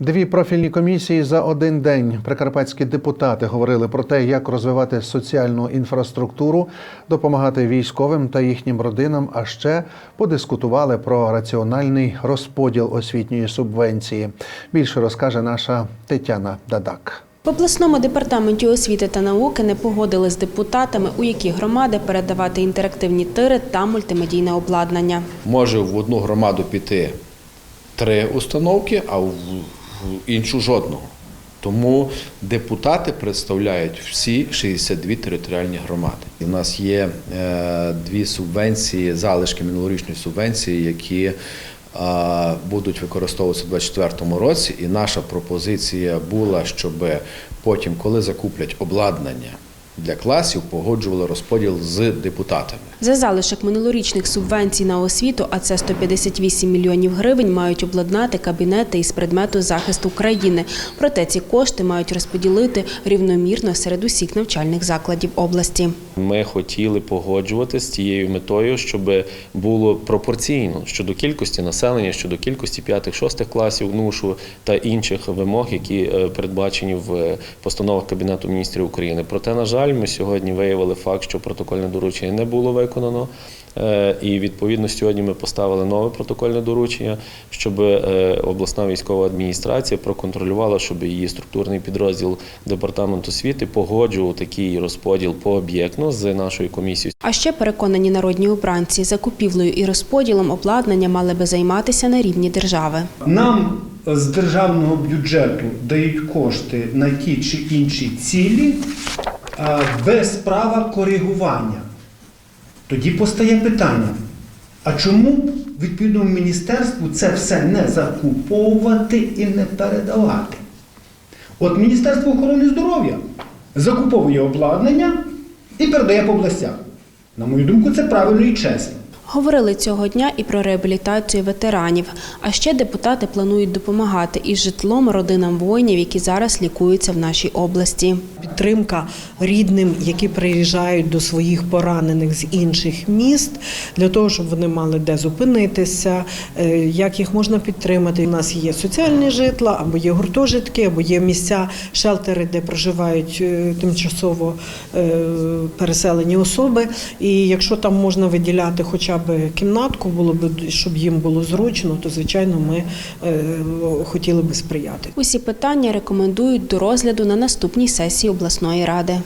Дві профільні комісії за один день. Прикарпатські депутати говорили про те, як розвивати соціальну інфраструктуру, допомагати військовим та їхнім родинам. А ще подискутували про раціональний розподіл освітньої субвенції. Більше розкаже наша Тетяна Дадак. В обласному департаменті освіти та науки не погодили з депутатами, у які громади передавати інтерактивні тири та мультимедійне обладнання. може в одну громаду піти три установки, а в в іншу жодного. Тому депутати представляють всі 62 територіальні громади. В нас є е, дві субвенції, залишки минулорічної субвенції, які е, будуть використовуватися у 2024 році. І наша пропозиція була, щоб потім, коли закуплять обладнання для класів, погоджували розподіл з депутатами. За залишок минулорічних субвенцій на освіту, а це 158 мільйонів гривень, мають обладнати кабінети із предмету захисту країни. Проте ці кошти мають розподілити рівномірно серед усіх навчальних закладів області. Ми хотіли погоджувати з тією метою, щоб було пропорційно щодо кількості населення, щодо кількості п'ятих-шостих класів НУШу та інших вимог, які е, передбачені в постановах Кабінету міністрів України. Проте, на жаль, ми сьогодні виявили факт, що протокольне доручення не було виконано. Е, І відповідно сьогодні ми поставили нове протокольне доручення, щоб е, обласна військова адміністрація проконтролювала, щоб її структурний підрозділ департаменту освіти погоджував такий розподіл пооб'єктно з нашою комісією. А ще переконані народні обранці, закупівлею і розподілом обладнання мали би займатися на рівні держави. Нам з державного бюджету дають кошти на ті чи інші цілі без права коригування. Тоді постає питання: а чому відповідному міністерству це все не закуповувати і не передавати? От Міністерство охорони здоров'я закуповує обладнання і передає по областях. На мою думку, це правильно і чесно. Говорили цього дня і про реабілітацію ветеранів. А ще депутати планують допомагати із житлом родинам воїнів, які зараз лікуються в нашій області. Підтримка рідним, які приїжджають до своїх поранених з інших міст, для того, щоб вони мали де зупинитися, е, як їх можна підтримати. У нас є соціальні житла, або є гуртожитки, або є місця, шелтери, де проживають е, тимчасово е, переселені особи. І якщо там можна виділяти хоча б кімнатку, було б щоб їм було зручно, то звичайно ми е, хотіли би сприяти. Усі питання рекомендують до розгляду на наступній сесії обласної ради.